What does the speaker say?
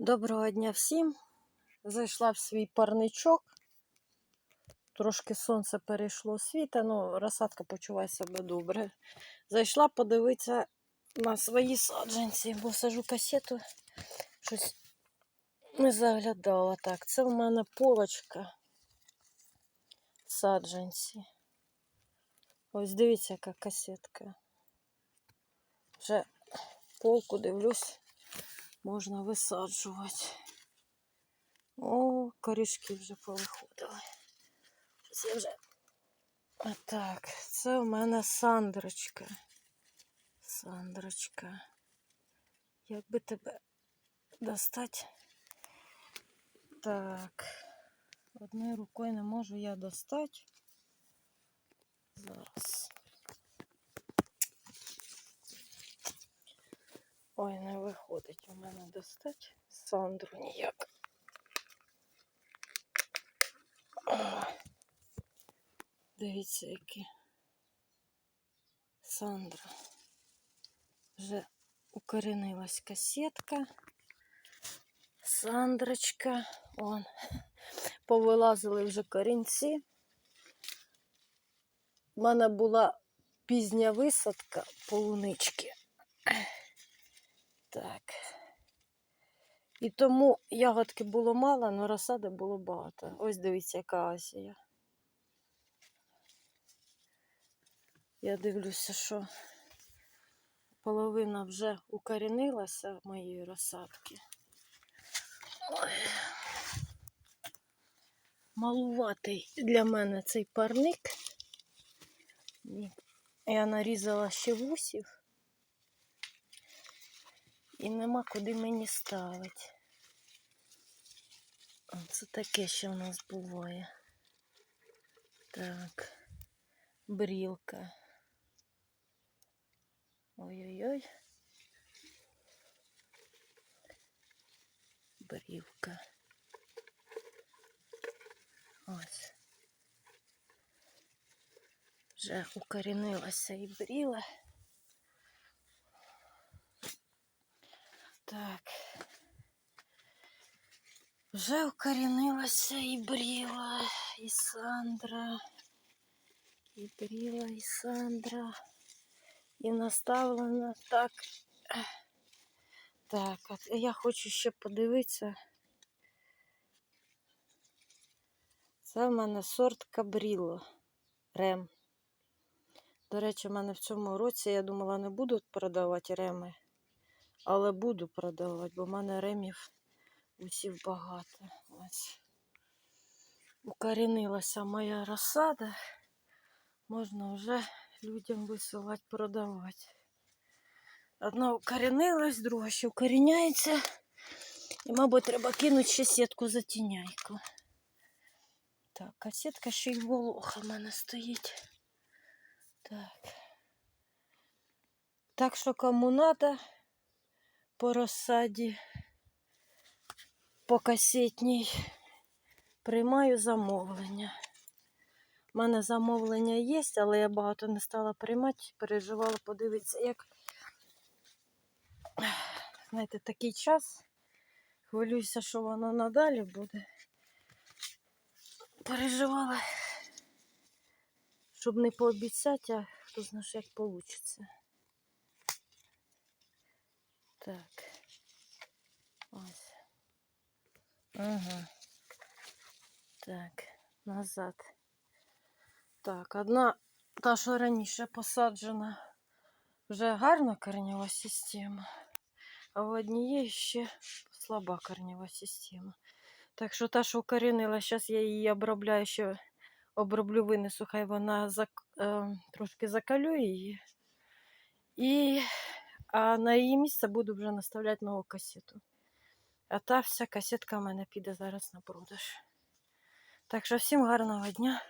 Доброго дня всім. Зайшла в свій парничок. Трошки сонце перейшло світа, ну, розсадка почуває себе добре. Зайшла подивитися на свої саджанці, бо сажу касету. Щось не заглядала. Так, це в мене полочка саджанці. Ось дивіться, яка касетка. Вже полку дивлюсь можна висаджувати. О, корішки вже повиходили. Я вже. А так, це в мене Сандрочка. Сандрочка. Як би тебе достати? Так. Одною рукою не можу я достати. Зараз. Ой, не виходить у мене достати Сандру ніяк. Дивіться, які Сандра. Вже укоренилась касетка. Сандрочка. Он. Повилазили вже корінці. У мене була пізня висадка полунички. Так. І тому ягодки було мало, але розсади було багато. Ось дивіться, яка Асія. Я дивлюся, що половина вже укорінилася моєї розсадки. Ой. Малуватий для мене цей парник. Я нарізала ще вусів. І нема куди мені ставити. Це таке ще в нас буває. Так, брілка. Ой-ой-ой. Брівка. Ось. Вже укорінилася і бріла. Так. Вже укорінилася і Бріла, і Сандра, і Бріла, і Сандра. І наставлена так. Так, от я хочу ще подивитися. Це в мене сорт Кабріло Рем. До речі, в мене в цьому році я думала, не будуть продавати реми. Але буду продавати, бо в мене ремів усів багато. Ось. Укорінилася моя розсада. Можна вже людям висилати, продавати. Одна укорінилась, друга ще укоріняється. І, мабуть, треба кинути ще сітку затіняйку. Так, а сітка ще й волоха в мене стоїть. Так. Так що кому треба, по розсаді, по касетній. Приймаю замовлення. У мене замовлення є, але я багато не стала приймати, переживала подивитися, як знаєте, такий час. Хвилююся, що воно надалі буде. Переживала, щоб не пообіцяти, а хто знає, як вийде. Так. Ось. Ага. Так, назад. Так, одна та, що раніше посаджена, вже гарна корнева система, а в однієї ще слаба корнева система. Так що та, що укорінила, зараз я її обробляю, ще оброблю винесу, хай вона зак... е, трошки закалю її. І а на її місце буду вже наставляти нову касету. А та вся касетка в мене піде зараз на продаж. Так що всім гарного дня.